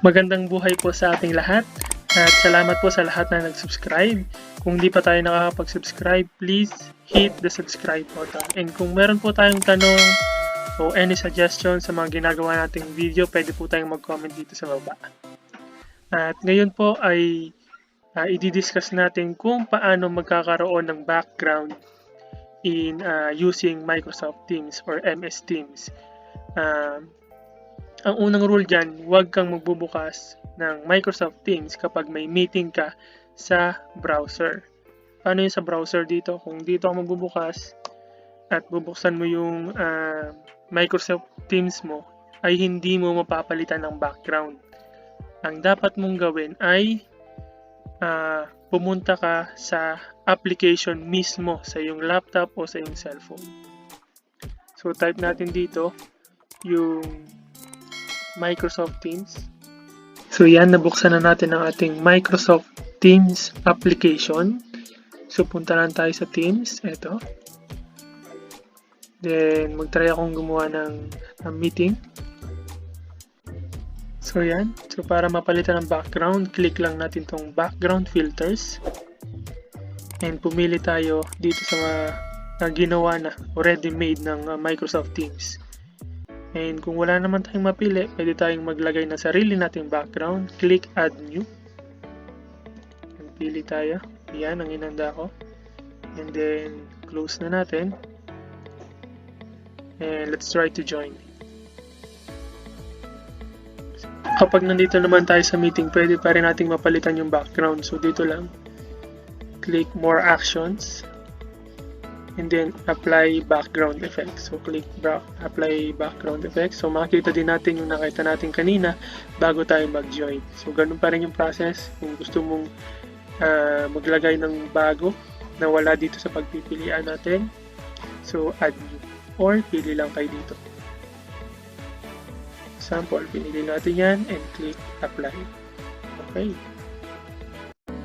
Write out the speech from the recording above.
Magandang buhay po sa ating lahat at salamat po sa lahat na nag-subscribe. Kung di pa tayo nakakapag-subscribe, please hit the subscribe button. And kung meron po tayong tanong o any suggestion sa mga ginagawa nating video, pwede po tayong mag-comment dito sa baba. At ngayon po ay uh, i-discuss natin kung paano magkakaroon ng background in uh, using Microsoft Teams or MS Teams. Uh, ang unang rule dyan, huwag kang magbubukas ng Microsoft Teams kapag may meeting ka sa browser. Paano yun sa browser dito? Kung dito ako magbubukas at bubuksan mo yung uh, Microsoft Teams mo, ay hindi mo mapapalitan ng background. Ang dapat mong gawin ay uh, pumunta ka sa application mismo sa iyong laptop o sa iyong cellphone. So type natin dito yung Microsoft Teams. So yan, nabuksan na natin ang ating Microsoft Teams application. So punta lang tayo sa Teams. Ito. Then magtry akong gumawa ng, ng meeting. So yan. So para mapalitan ng background, click lang natin tong background filters. And pumili tayo dito sa mga na ginawa na already made ng uh, Microsoft Teams. And kung wala naman tayong mapili, pwede tayong maglagay ng sarili nating background. Click Add New. Pili tayo. Yan ang inanda ko. And then, close na natin. And let's try to join. Kapag nandito naman tayo sa meeting, pwede pa rin nating mapalitan yung background. So, dito lang. Click More Actions and then apply background effect. So click apply background effect. So makikita din natin yung nakita natin kanina bago tayo mag-join. So ganun pa rin yung process. Kung gusto mong uh, maglagay ng bago na wala dito sa pagpipilian natin, so add new or pili lang kayo dito. Example, pinili natin yan and click apply. Okay.